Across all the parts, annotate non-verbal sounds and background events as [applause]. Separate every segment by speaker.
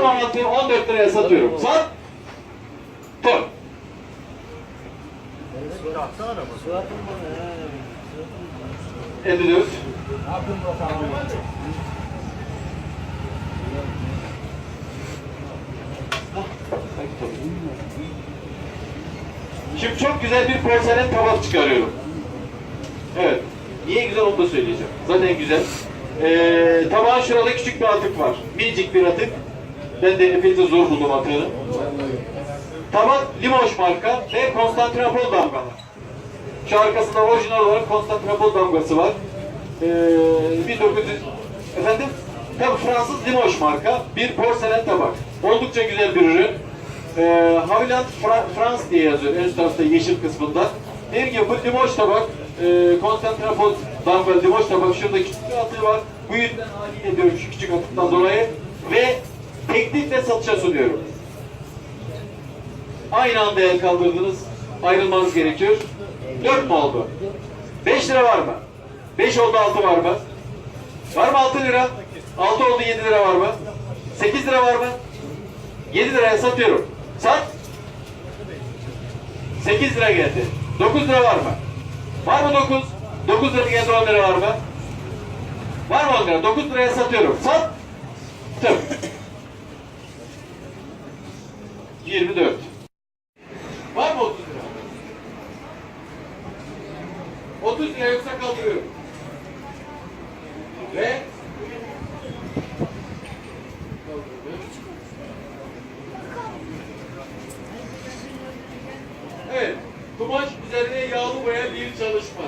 Speaker 1: Tamamını 14 liraya satıyorum. Sat.
Speaker 2: Bak.
Speaker 1: 54. Şimdi çok güzel bir porselen tabak çıkarıyorum. Evet. Niye güzel onu da söyleyeceğim. Zaten güzel. Ee, tabağın şurada küçük bir atık var. Minicik bir atık. Ben de epeyce zor buldum atığını. Tabak Limoş marka ve Konstantinopol damgalı. Şu arkasında orijinal olarak Konstantinopol damgası var. Ee, 1900 efendim tabi Fransız Limoges marka bir porselen tabak. Oldukça güzel bir ürün. Ee, Haviland Fra France diye yazıyor en üst tarafta yeşil kısmında. Dediğim gibi bu Limoges tabak e, Konstantinopol damgalı Limoges tabak. Şurada küçük atığı var. Bu yüzden haliyle diyorum şu küçük atıktan dolayı. Ve teknikle satışa sunuyorum. Aynı anda el kaldırdınız. Ayrılmanız gerekiyor. 4 mu oldu? 5 lira var mı? 5 oldu 6 var mı? Var mı 6 lira? 6 oldu 7 lira var mı? 8 lira var mı? 7 liraya satıyorum. Sat. 8 lira geldi. 9 lira var mı? Var mı 9? 9 lira geldi 10 lira var mı? Var mı 10 lira? 9 liraya satıyorum. Sat. Tüm. 24. Var mı 30 lira? 30 lira yoksa kaldırıyorum. Ve Evet, kumaş üzerine yağlı boya bir çalışma.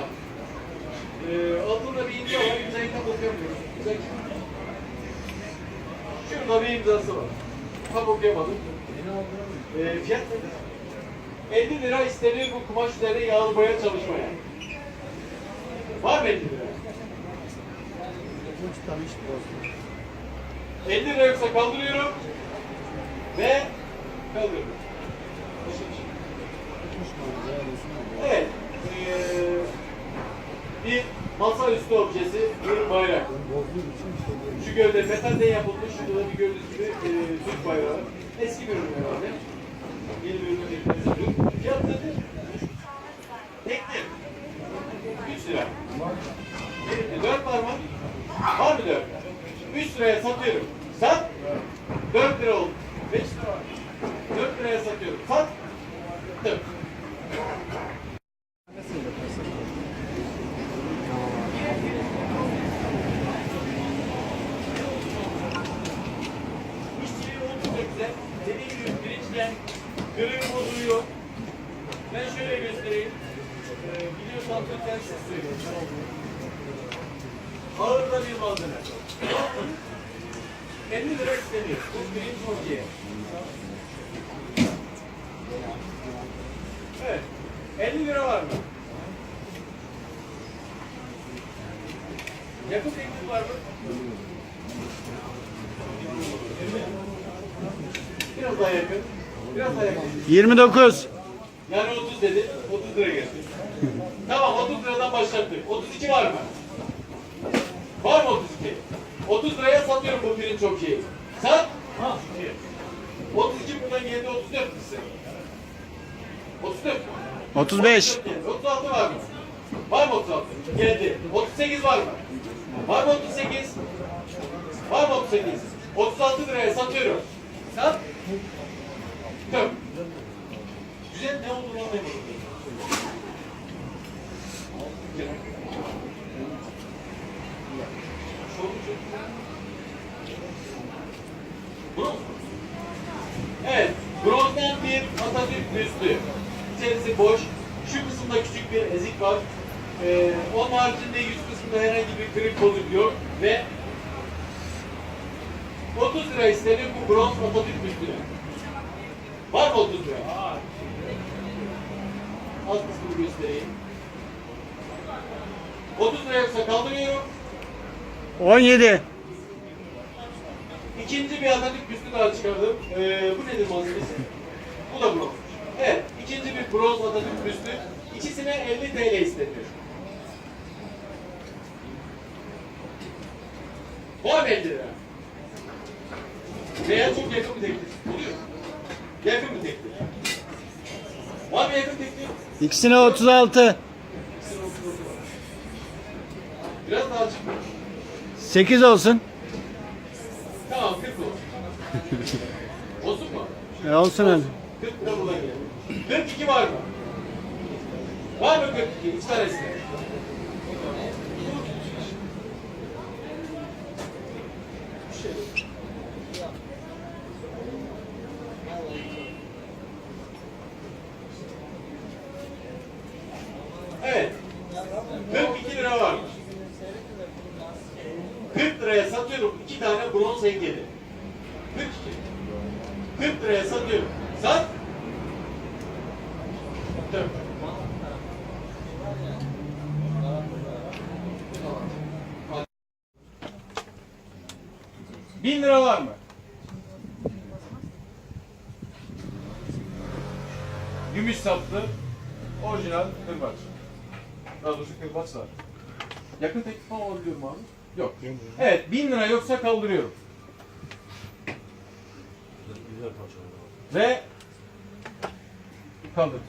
Speaker 1: Ee, altında bir imza var, imzayı tam okuyamıyorum. Şurada bir imzası var. Tam okuyamadım. Ee, fiyat nedir? 50 lira isteniyor bu kumaş üzerine yağlı boya çalışmaya. Var mı 50 lira? 50 lira yoksa kaldırıyorum ve kaldırıyorum. Evet. Ee, bir masaüstü objesi, bir bayrak. Şu gövde metalden yapılmış, şurada da bir gördüğünüz gibi e, Türk bayrağı. Eski bir ürün herhalde. Bir ürün değil. ürün. Fiyat nedir? Tekli. 3 lira. Benimde 4 var mı? Var mı 4? 3 liraya satıyorum. Sat. 4 lira oldu. 5 lira var. 4 liraya satıyorum. Sat. 4. İşçiliği oldukça güzel. Dediğim gibi pirinçten kırığı bozuluyor. Ben göstereyim. Ee, biliyorsan siz söyleyin. Ağır da bir malzeme. 50 lira isteniyor. Bu pirinç hokiye. Evet. 50 lira var mı? Yakıt ekmek var mı? Biraz daha yakın. Biraz daha yakın.
Speaker 3: 29.
Speaker 1: Yani 30 dedi. 30 lira geldi. [laughs] tamam 30 liradan başlattık. 32 var mı? Var mı 32? 30 liraya satıyorum bu pirinç çok iyi. Sat. Ha. 32 buradan geldi 34 ise. 34 mü?
Speaker 3: 35.
Speaker 1: 36 var mı? Var mı 36? Geldi. 38 var mı? Var mı 38? Var mı 38? 36 liraya satıyorum. Sat. Tüm. Ne olduğunu anlayamadım. Evet, bronzdan bir Atatürk büstü. İçerisi boş. Şu kısımda küçük bir ezik var. Ee, onun haricinde yüz kısmında herhangi bir kırık bozuk yok ve 30 lira isteniyor bu bronz Atatürk büstüne. Var mı 30 lira? Alt kısmını göstereyim. 30 lira yoksa kaldırıyorum.
Speaker 3: 17.
Speaker 1: İkinci bir Atatürk büstü daha çıkardım. Ee, bu nedir malzemesi? Bu da bronz. Evet, ikinci bir bronz Atatürk büstü. İkisine 50 TL isteniyor. Var mı 50 lira? Veya çok yakın bir teklif. Oluyor. Yakın bir teklif. Var mı yakın teklif?
Speaker 3: İkisine 36.
Speaker 1: Biraz daha açık.
Speaker 3: 8 olsun.
Speaker 1: Tamam 40 olsun. [laughs] olsun mu?
Speaker 3: E, olsun hadi.
Speaker 1: 40 lira buradan gel. 42 var mı? Var mı 42? İki tanesine. Evet. 42 lira var. 40 liraya satıyorum iki tane bronz heykeli. 42. 40 liraya satıyorum. Sat. Dön. Bin lira var mı? Gümüş saplı, orijinal kırbaç. Daha doğrusu kırbaç var. Yakın teklif falan alabiliyor mu abi? Yok. Evet, bin lira yoksa kaldırıyorum. Ve kaldır.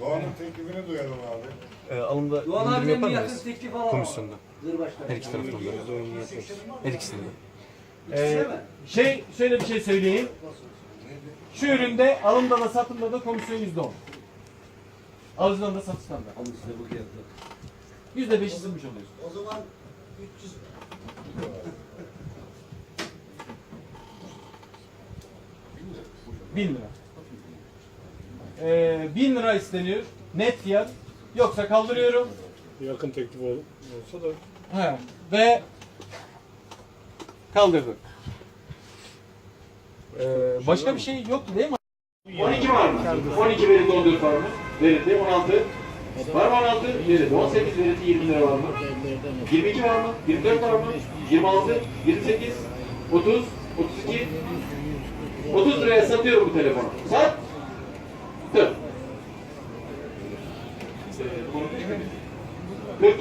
Speaker 2: Doğan'ın teklifini duyalım abi.
Speaker 4: Ee, alımda
Speaker 5: Doğan
Speaker 4: indirim
Speaker 5: abinin
Speaker 4: yapar
Speaker 5: bir
Speaker 4: mıyız?
Speaker 5: yakın teklifi alalım.
Speaker 4: Komisyonda.
Speaker 5: Zırbaşlar.
Speaker 4: Her iki taraftan da. Her ikisinde de.
Speaker 5: İkisi de mi?
Speaker 1: Şey, şöyle bir şey söyleyeyim. Şu üründe alımda da satımda da komisyon yüzde on. Alıcıdan da satıştan da.
Speaker 5: Alın size bu fiyatı.
Speaker 1: Yüzde beş ısınmış oluyorsun.
Speaker 5: O zaman 300
Speaker 1: Bin lira. Ee, bin lira isteniyor. Net fiyat. Yoksa kaldırıyorum.
Speaker 2: Yakın teklif ol- olsa da
Speaker 1: He. Ve kaldırdık. Ee, başka bir şey yoktu değil mi? 12 var mı? 12 verildi 14 var mı? Verildi 16. Var mı 16? Verildi. 18 verildi 20 lira var mı? 22 var mı? 24 var mı? 26, 28, 30, 32, 30 liraya satıyorum bu telefonu. Sat. Tır. 42.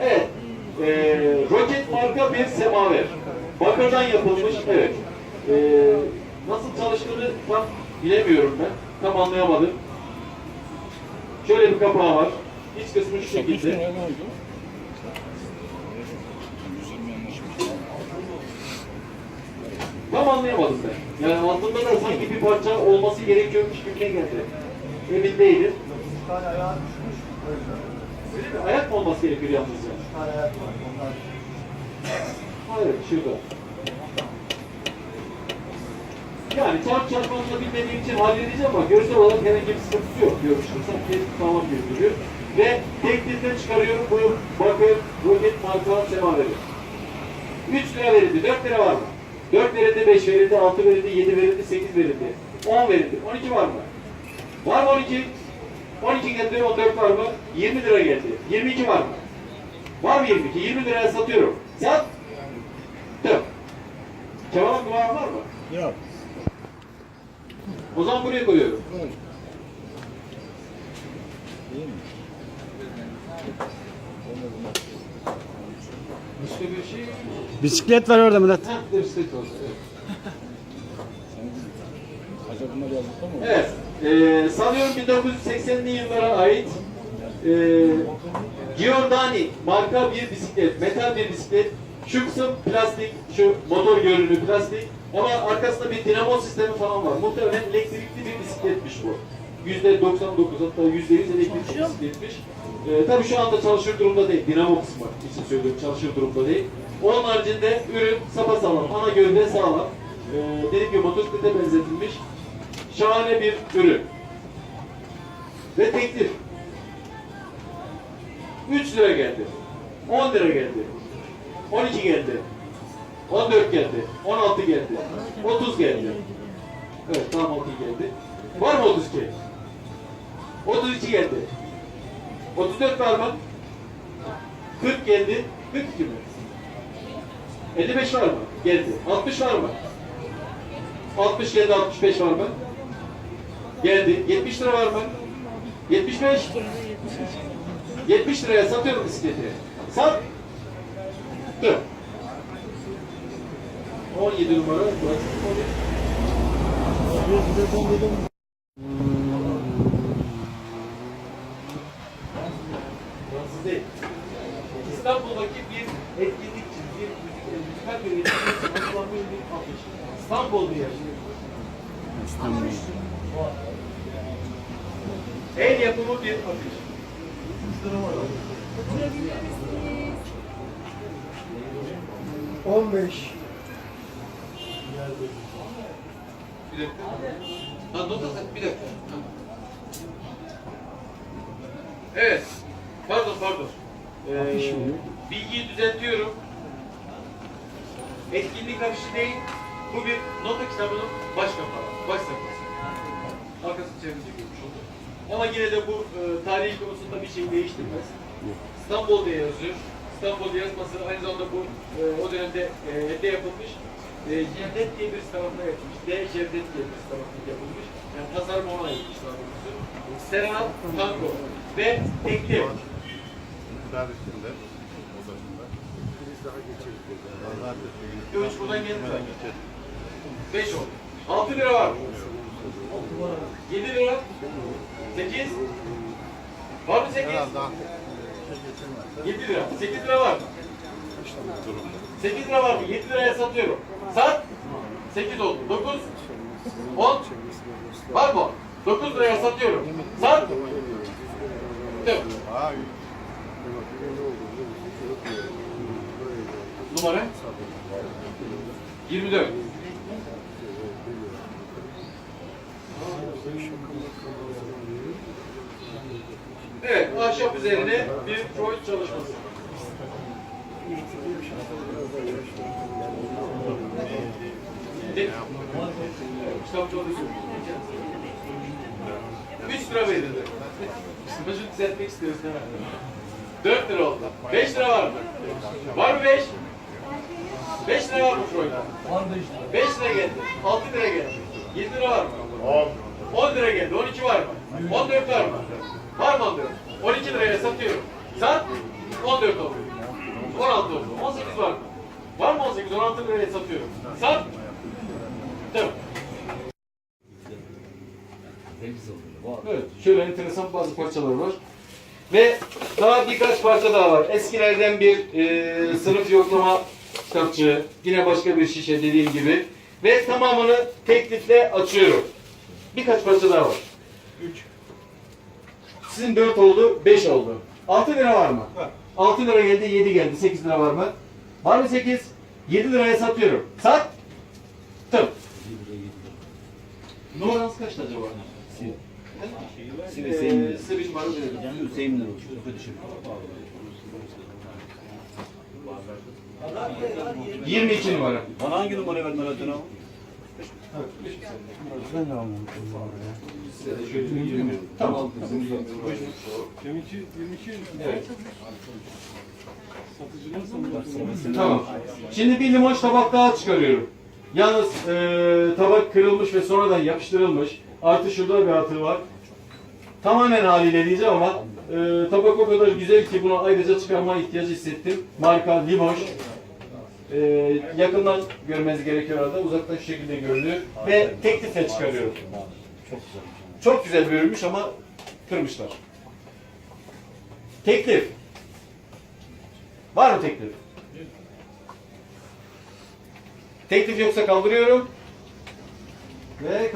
Speaker 1: Evet. Ee, roket marka bir semaver. Bakırdan yapılmış. Evet. Ee, nasıl çalıştığını tam bilemiyorum ben. Tam anlayamadım. Şöyle bir kapağı var. İç kısmı şu şekilde. Tam anlayamadım ben. Yani altında da sanki bir parça olması gerekiyormuş gibi geldi. Emin değilim. Öyle mi? Ayak mı olması gerekiyor yalnız ya? Hayır, şurada. Yani çarp çarpmasını bilmediğim için halledeceğim ama görsel olarak herhangi bir sıkıntısı yok. Görmüştüm. Sanki tamam gözüküyor. Ve tekliften çıkarıyorum bu bakır roket marka semaveri. 3 lira verildi. 4 lira var mı? 4 verildi, 5 verildi, 6 verildi, 7 verildi, 8 verildi. 10 verildi. 12 var mı? Var mı 12? 12 geldi, 14 var mı? 20 lira geldi. 22 var mı? Var mı 22? 20 liraya satıyorum. Sat. Tüm. Kebabın duvarı var mı?
Speaker 2: yok.
Speaker 1: O zaman buraya koyuyorum. Başka bir şey
Speaker 3: Bisiklet var orada Murat.
Speaker 1: Ha, bisiklet olsun. Evet. Evet. Ee, sanıyorum 1980'li yıllara ait e, Giordani marka bir bisiklet, metal bir bisiklet. Şu kısım plastik, şu motor görünümlü plastik ama arkasında bir dinamo sistemi falan var. Muhtemelen elektrikli bir bisikletmiş bu. %99 hatta %100 elektrikli bisikletmiş. Ee, tabii şu anda çalışır durumda değil. Dinamo kısmı için söylüyorum çalışır durumda değil. Onun haricinde ürün sapasağlam, ana gövde sağlam. Ee, dediğim gibi motosiklete benzetilmiş. Şahane bir ürün. Ve teklif. 3 lira geldi. 10 lira geldi. 12 geldi. 14 geldi. 16 geldi. 30 geldi. Evet tam 30 geldi. Var mı 32? 32 geldi. 34 var mı? 40 geldi. 42 mi? 55 var mı? Geldi. 60 var mı? 60 geldi, 65 var mı? Geldi. 70 lira var mı? 75. 70 liraya satıyorum bisikleti. Sat. Dur. 17 numara. Burası. Fransız değil. İstanbul'daki bir etkinlikçi, bir müzik, müzikal bir etkinlikçi, Osmanlı'nın bir afiş. İstanbul bir yer.
Speaker 3: İstanbul.
Speaker 1: El yapımı bir afiş.
Speaker 6: Oturabilir misiniz?
Speaker 5: 15.
Speaker 1: Bir dakika. Ha, not al, bir dakika. Ha. Evet. Pardon, pardon. Ee, bilgiyi düzeltiyorum. Etkinlik afişi değil, bu bir nota kitabının baş kapağı, baş sayfası. Arkasını çevirince görmüş olduk. Ama yine de bu e, tarihi konusunda bir şey değiştirmez. İstanbul diye yazıyor. İstanbul yazması aynı zamanda bu e, o dönemde e, elde yapılmış. E, Cevdet diye bir tarafına yapılmış. D. Cevdet diye bir tarafına yapılmış. Yani tasarım ona daha doğrusu. Serenal Tango ve tekli.
Speaker 2: Daha üstünde. Odasında.
Speaker 1: Göğüs buradan geldi. 5 oldu. 6 lira var. 7 lira. 8. Var mı 8? 7 lira. 8 lira var mı? 8 lira var mı? 7 liraya satıyorum. Sat. 8 oldu. 9. 10. Var mı? 9 liraya satıyorum. Sat. Dur. Numara? 24. Evet, ahşap üzerine bir Freud çalışması. 3 lira verildi. Sımacı düzeltmek istiyoruz değil mi? 4 lira oldu. 5 lira var mı? Var mı 5? 5 lira var mı Freud'da? 5 lira geldi. 6 lira geldi. 7 lira var mı? 10. 10 lira geldi. 12 var mı? 14 var mı? Var mı 14? 12 liraya satıyorum. Sat. 14 oluyor. 16 oldu. 18 var mı? Var mı 18? 16 liraya satıyorum. Sat. Tamam. Evet, şöyle enteresan bazı parçalar var. Ve daha birkaç parça daha var. Eskilerden bir e, sınıf yoklama kitapçığı, yine başka bir şişe dediğim gibi. Ve tamamını teklifle açıyorum. Birkaç parça daha var. 3. Sizin 4 oldu, 5 oldu. 6 lira var mı? Var. 6 lira geldi, 7 geldi. 8 lira var mı? Var mı 8? 7 liraya satıyorum. Sat. Tım. Numaranız kaçtı acaba? Ee,
Speaker 4: Hüseyin.
Speaker 1: size bir numara verelim.
Speaker 4: Hüseyin'den olsun. Kardeşim.
Speaker 1: 22 numara.
Speaker 4: Bana hangi numarayı verdin Alaaddin abi?
Speaker 3: Ben de almadım.
Speaker 1: Tamam. Evet. Tamam. Şimdi bir limon tabak daha çıkarıyorum. Yalnız eee, tabak kırılmış ve sonradan yapıştırılmış. Artı şurada bir atığı var. Tamamen haliyle diyeceğim ama eee, tabak o kadar güzel ki bunu ayrıca çıkarma ihtiyacı hissettim. Marka Limoş. Eee, yakından görmeniz gerekiyor arada. Uzaktan şu şekilde görünüyor. Ve teklifle çıkarıyorum. Çok güzel ürünmüş ama kırmışlar. Teklif. Var mı teklif? Teklif yoksa kaldırıyorum. Ve